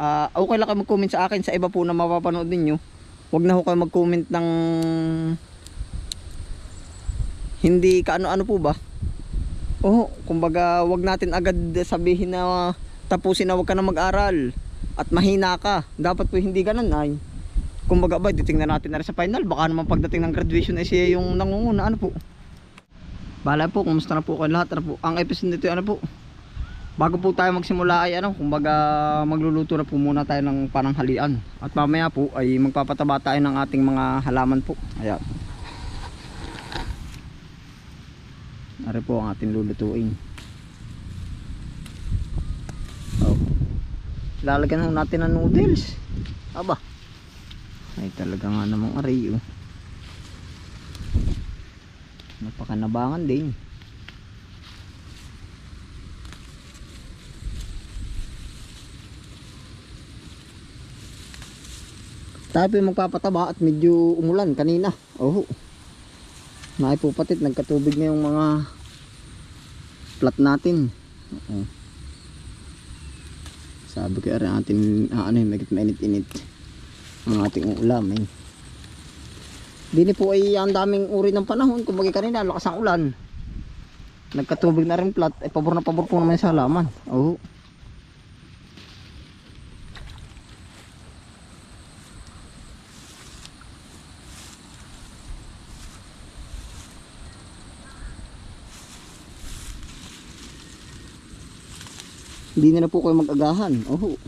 ah, okay lang kayo mag-comment sa akin sa iba po na mapapanood ninyo. Huwag na ho kayo mag-comment ng hindi kaano-ano po ba? Oo, kumbaga wag natin agad sabihin na tapusin na wag ka na mag-aral at mahina ka. Dapat po hindi ganun ay. Kumbaga ba, titingnan natin na rin sa final. Baka naman pagdating ng graduation ay siya yung nangunguna. Ano po? Bala po, kumusta na po kayo lahat? Ano po? Ang episode nito ano po? Bago po tayo magsimula ay ano, kumbaga magluluto na po muna tayo ng pananghalian. At mamaya po ay magpapataba tayo ng ating mga halaman po. Ayan. Ari po ang ating lulutuin. Oh. Lalagyan natin ng noodles. Aba. Ay talaga nga namang aray oh. Napakanabangan din. Tayo magpapataba at medyo umulan kanina. Oh. Naipupatit, nagkatubig na yung mga plat natin. Oo. Sabi ko rin atin, ah, ano yung mainit-init ang ating ulam eh. Dini po ay ang daming uri ng panahon. Kung bagay kanina, lakas ang ulan. Nagkatubig na rin plat. Eh, pabor na pabor po naman sa halaman. Oo. Hindi na, po kayo mag-agahan. Oo.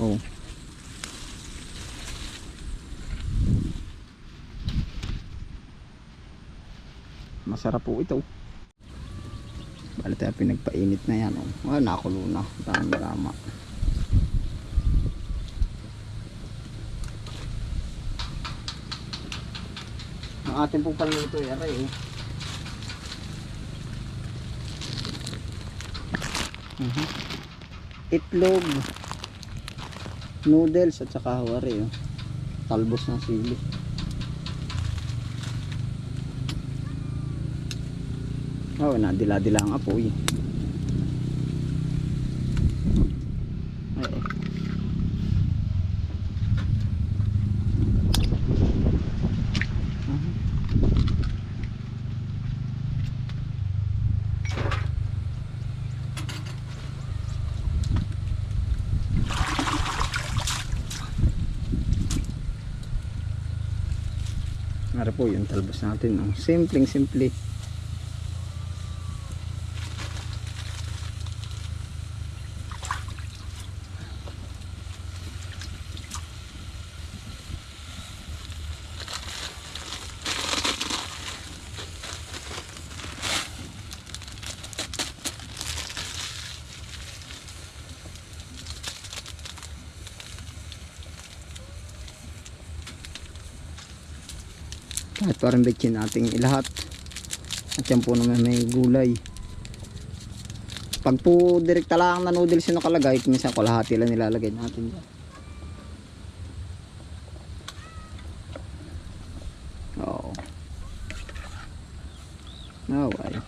Oh. Masarap po ito. Bala tayo pinagpainit na yan. Oh. Ah, nakulo na. Dami rama. Ang ating pong panluto ay aray Mhm. Itlog, noodles at saka hawari oh. Talbos ng sili. Oh, nadila-dila ang apoy ay. Mhm. Ano po yung talbos natin. Ang simpleng simple. Betchin nating ilahat. At yan po naman may gulay. Pag po direkta lang na noodles yung nakalagay, minsan kalahati lang nilalagay natin dyan. Oo. Oh, ay.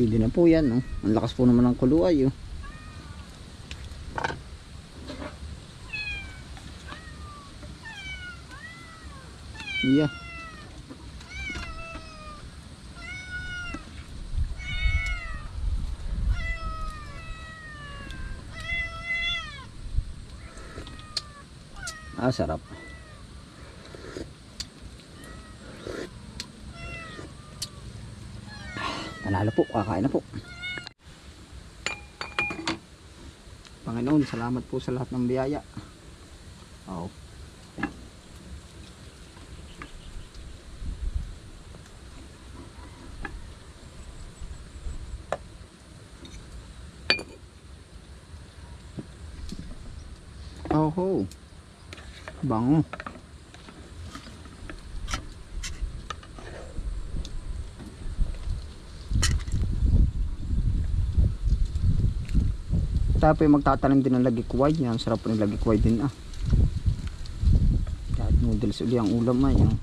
Pwede na po yan, no? Ang lakas po naman ng kuluay, oh. Yeah. Ah, sarap. Panalo po, kakain na po. Pang Panginoon. Salamat po sa lahat ng biyaya. Oo. Oho. Bango. Tayo po yung magtatanim din ng lagikway. Yan, sarap ng lagikway din ah. Kahit noodles uli ang ulam ay. Ah.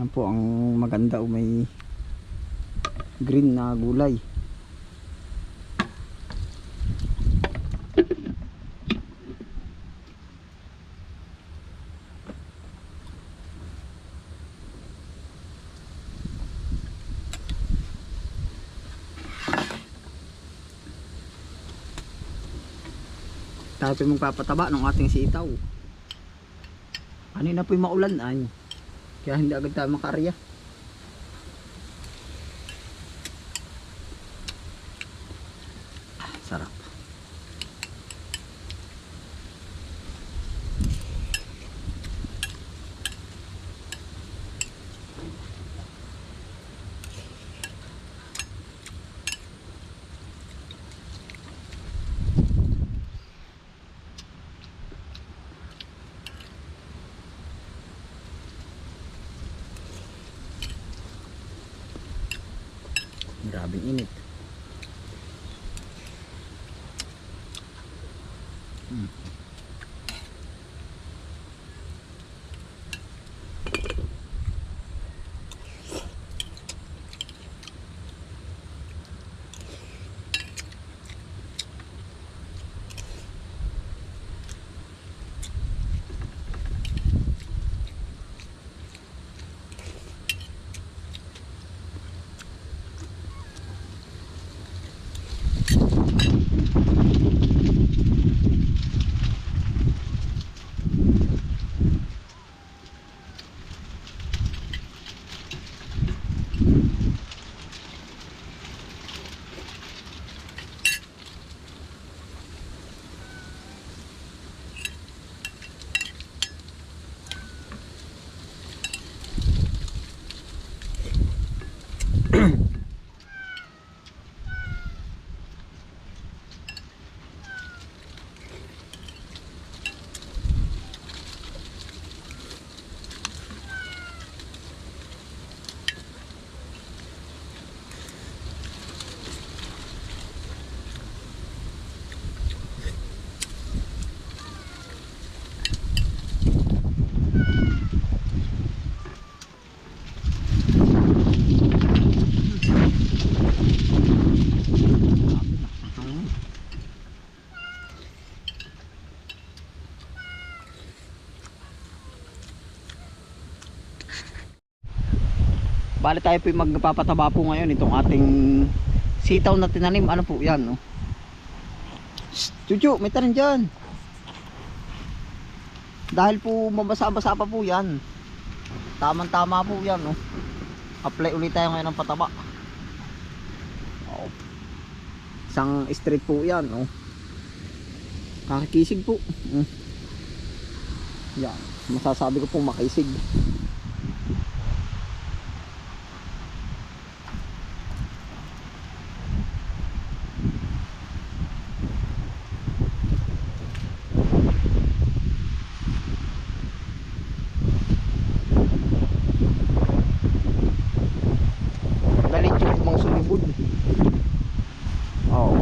Yan po ang maganda o may green na gulay. Tayo po magpapataba ng ating sitaw. Kanina po yung maulan ay. Kaya hindi agad tayo makarya. Ah, sarap. Grabing init. Mm. Bali tayo po yung magpapataba po ngayon itong ating sitaw na tinanim. Ano po yan? No? Shh, Chuchu, may tanim dyan. Dahil po mabasa-basa pa po yan. Tamang-tama po yan. No? Apply ulit tayo ngayon ng pataba. Oo. Isang street po yan. No? Kakikisig po. Mm. Yan. Masasabi ko po makisig. Galit yung mga sumibod. Oo.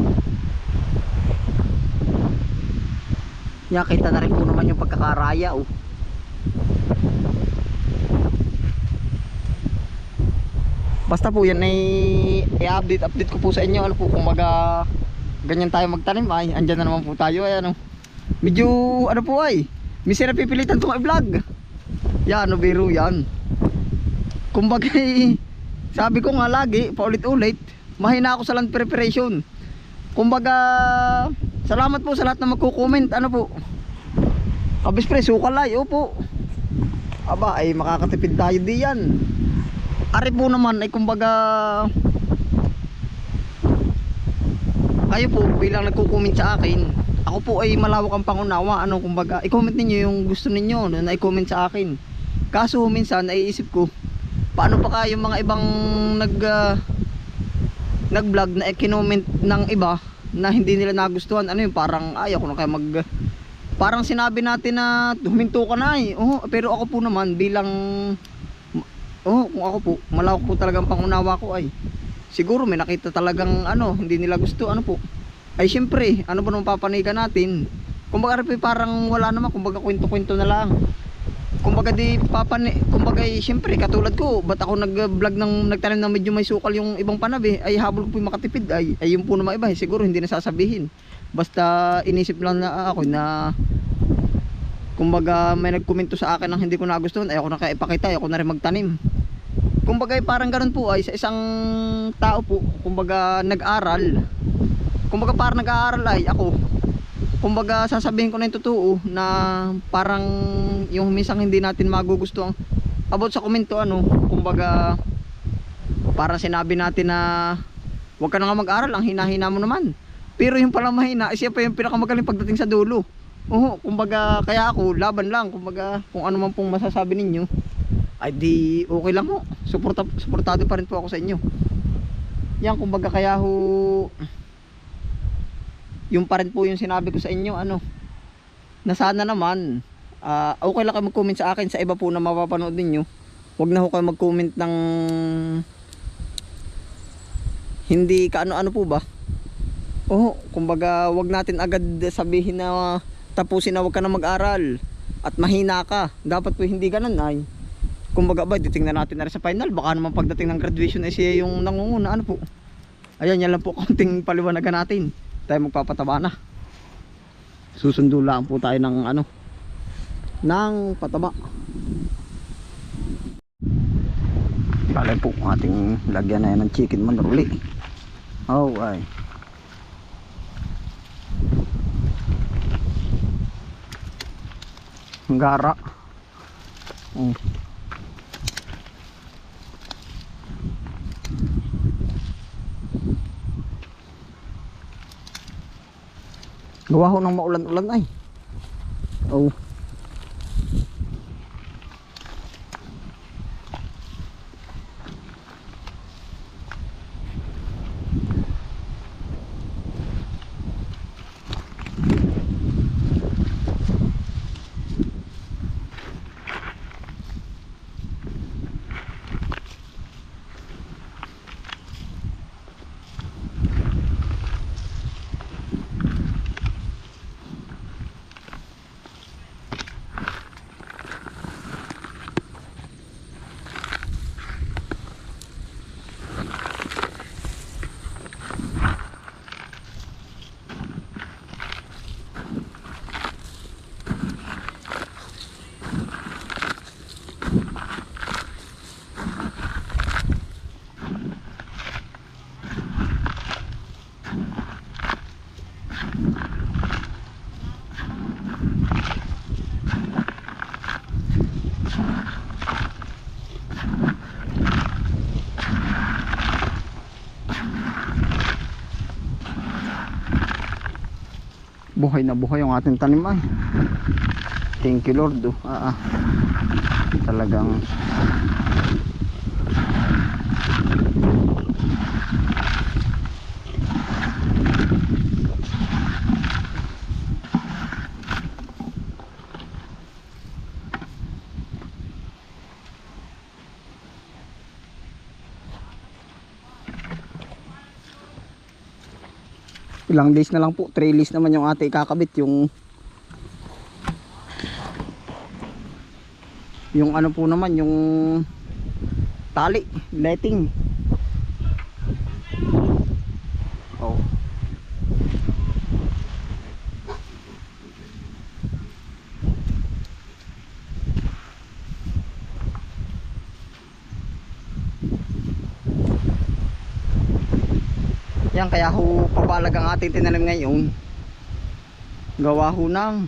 Yan, kita na rin po naman yung pagkakaraya, oh. Basta po yan ay i-update update ko po sa inyo ano po kumbaga ganyan tayo magtanim ay andyan na naman po tayo ay ano medyo ano po ay minsan na pipilitan itong i-vlog. Yan ano biro yan. Kumbaga eh, sabi ko nga lagi paulit-ulit mahina ako sa land preparation. Kumbaga salamat po sa lahat na magko-comment ano po. Kabispre sukalay opo aba ay makakatipid tayo diyan Ari po naman ay kumbaga kayo po bilang nagko-comment sa akin, ako po ay malawak ang pangunawa. Ano kumbaga, i-comment ninyo yung gusto ninyo no, na i-comment sa akin. Kaso minsan naiisip ko, paano pa kaya yung mga ibang nag ah, nag-vlog na i-comment ng iba na hindi nila nagustuhan. Ano yung parang ayaw ko na kaya mag parang sinabi natin na huminto ka na eh. Oo, pero ako po naman bilang oh, kung ako po, malawak po talagang pangunawa ko ay siguro may nakita talagang ano, hindi nila gusto, ano po. Ay syempre, ano ba naman papanigan natin? Kumbaga parang wala naman, kumbaga kwento-kwento na lang. Kumbaga di papani, kumbaga eh, syempre katulad ko, ba't ako nag-vlog ng nagtanim na medyo may sukal yung ibang panabi, ay habol ko po yung makatipid, ay, ay yun po na iba, eh, siguro hindi na sasabihin. Basta inisip lang na ako na kumbaga may nagkomento sa akin ng hindi ko nagustuhan, ayoko na kaya ipakita, ayoko na rin magtanim. Kumbaga eh, parang ganun po. Ay sa isang tao po kumbaga nag-aral kumbaga parang nag-aaral ay ako kumbaga sasabihin ko na yung totoo na parang yung minsan hindi natin magugustuhan about sa komento ano kumbaga parang sinabi natin na huwag ka na nga mag-aral ang hina-hina mo naman pero yung pala mahina siya pa yung pinakamagaling pagdating sa dulo Oo, kumbaga kaya ako laban lang kumbaga kung ano man pong masasabi ninyo ay di okay lang ho. Suporta, suportado pa rin po ako sa inyo. Yan kumbaga kaya ho yung pa rin po yung sinabi ko sa inyo ano na sana naman ah, okay lang kayo mag-comment sa akin sa iba po na mapapanood ninyo. Huwag na ho kayo mag-comment ng hindi ka ano-ano po ba? Oo, kumbaga wag natin agad sabihin na tapusin na wag ka na mag-aral at mahina ka. Dapat po hindi ganun ay kumbaga ba, titingnan natin na rin sa final. Baka naman pagdating ng graduation ay siya yung nangunguna. Ano po? Ayan, yan lang po konting paliwanagan natin. Tayo magpapataba na. Susundo lang po tayo ng ano, ng pataba. Bale po, ating lagyan na yan ng chicken manruli. Oh, ay. Gara. Oh. Gawa ho ng maulan-ulan ay. Oh. Buhay na buhay yung ating tanim ay thank you lord oh. ah, ah. talagang ilang days na lang po. 3 days naman yung ate kakabit yung yung ano po naman yung tali letting Yan kaya ho pabalag ang ating tinanim ngayon. Gawa ho ng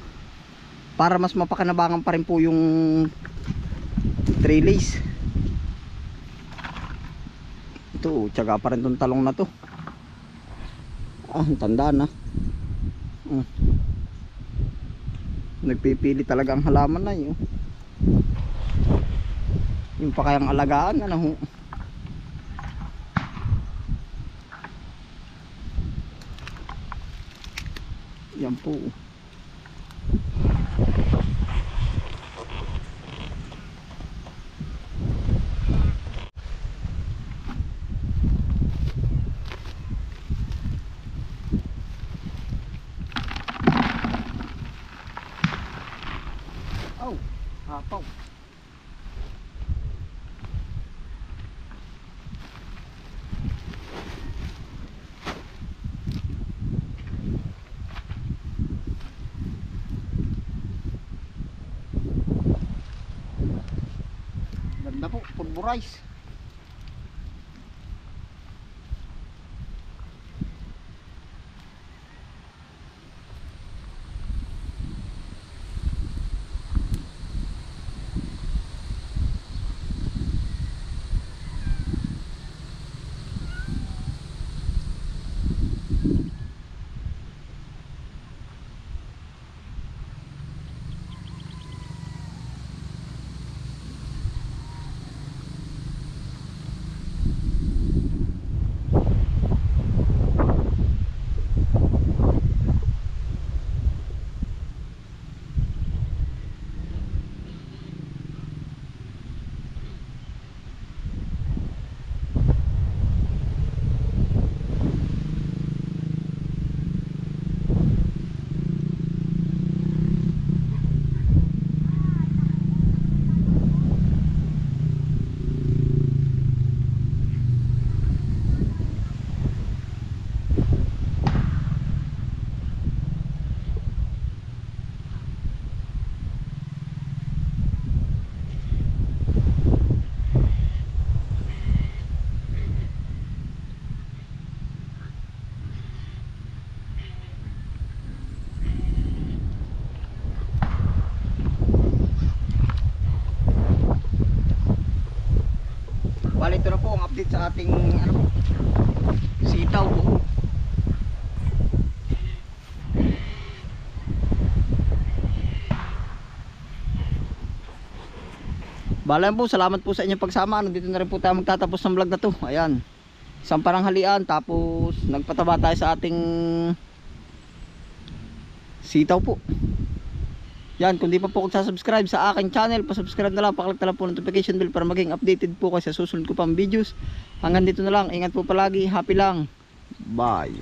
para mas mapakanabangan pa rin po yung trellis. Ito, tsaga pa rin tong talong na to. Ah, tanda na. Mm. Nagpipili talaga ang halaman na yun. Yung pa kayang alagaan, ano ho. Yan po. Rice. Ating ano sitaw po. Bala yan po, salamat po sa inyong pagsama. Ano, dito na rin po tayo magtatapos ng vlog na to. Ayan. Isang paranghalian tapos nagpataba tayo sa ating sitaw po. Yan, kung di pa po subscribe sa aking channel, pa-subscribe na lang, paklik na lang po notification bell para maging updated po kayo sa susunod ko pang videos. Hanggang dito na lang, ingat po palagi, happy lang. Bye.